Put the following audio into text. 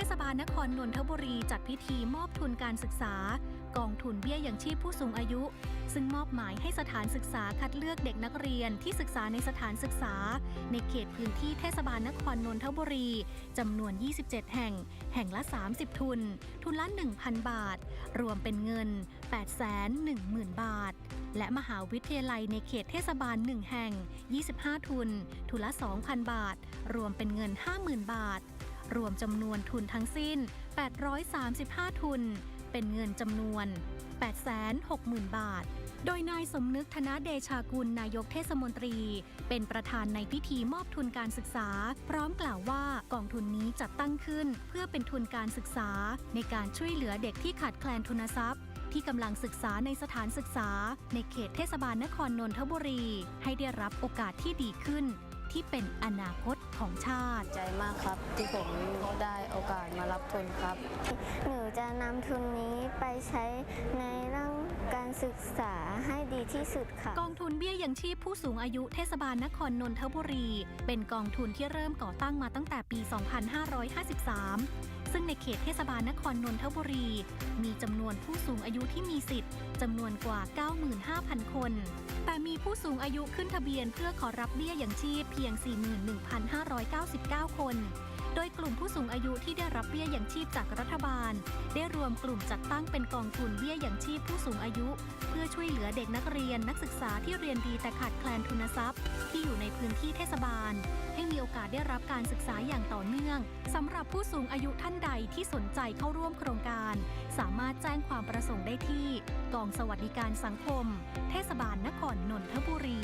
เทศบาลนครนนทบุรีจัดพิธีมอบทุนการศึกษา กองทุนเบี้ยยังชีพผู้สูงอายุ ซึ่งมอบหมายให้สถานศึกษาคัดเลือกเด็กนักเรียนที่ศึกษาในสถานศึกษา ในเขตพื้นที่เทศบาลนครนนทบุรีจำนวน 27 แห่ง แห่งละ 30 ทุน ทุนละ 1,000 บาท รวมเป็นเงิน 810,000 บาท และมหาวิทยาลัยในเขตเทศบาล 1 แห่ง 25 ทุน ทุนละ 2,000 บาท รวมเป็นเงิน 50,000 บาท รวมจำนวนทุนทั้งสิ้น 835 ทุน เป็นเงินจำนวน 860,000 บาท โดยนายสมนึกธนเดชากุลนายกเทศมนตรี เป็นประธานในพิธีมอบทุนการศึกษา พร้อมกล่าวว่ากองทุนนี้จัดตั้งขึ้น เพื่อเป็นทุนการศึกษา ในการช่วยเหลือเด็กที่ขาดแคลนทุนทรัพย์ที่กำลังศึกษาในสถานศึกษา ในเขตเทศบาลนครนนทบุรี ให้ได้รับโอกาสที่ดีขึ้น ที่เป็นอนาคตของชาติ ใจมากครับ ที่ผมได้โอกาสมารับทุนครับ หนูจะนำทุนนี้ไปใช้ในเรื่องการศึกษาให้ดีที่สุดค่ะ กองทุนเบี้ยยังชีพผู้สูงอายุเทศบาลนครนนทบุรี เป็นกองทุนที่เริ่มก่อตั้งมาตั้งแต่ปี 2553 ซึ่งในเขตเทศบาลนครนนทบุรี มีจำนวนผู้สูงอายุที่มีสิทธิ์จำนวนกว่า 95,000 คน แต่มีผู้สูงอายุขึ้นทะเบียนเพื่อขอรับเบี้ยยังชีพเพียง 41,599 คน โดยกลุ่มผู้สูงอายุที่ได้รับเบี้ยอย่างชีพจากรัฐบาล ได้รวมกลุ่มจัดตั้งเป็นกองทุนเบี้ยอย่างชีพผู้สูงอายุ เพื่อช่วยเหลือเด็กนักเรียนนักศึกษาที่เรียนดีแต่ขาดแคลนทุนทรัพย์ ที่อยู่ในพื้นที่เทศบาล ให้มีโอกาสได้รับการศึกษาอย่างต่อเนื่องสำหรับผู้สูงอายุท่านใดที่สนใจเข้าร่วมโครงการ สามารถแจ้งความประสงค์ได้ที่ กองสวัสดิการสังคม เทศบาลนครนนทบุรี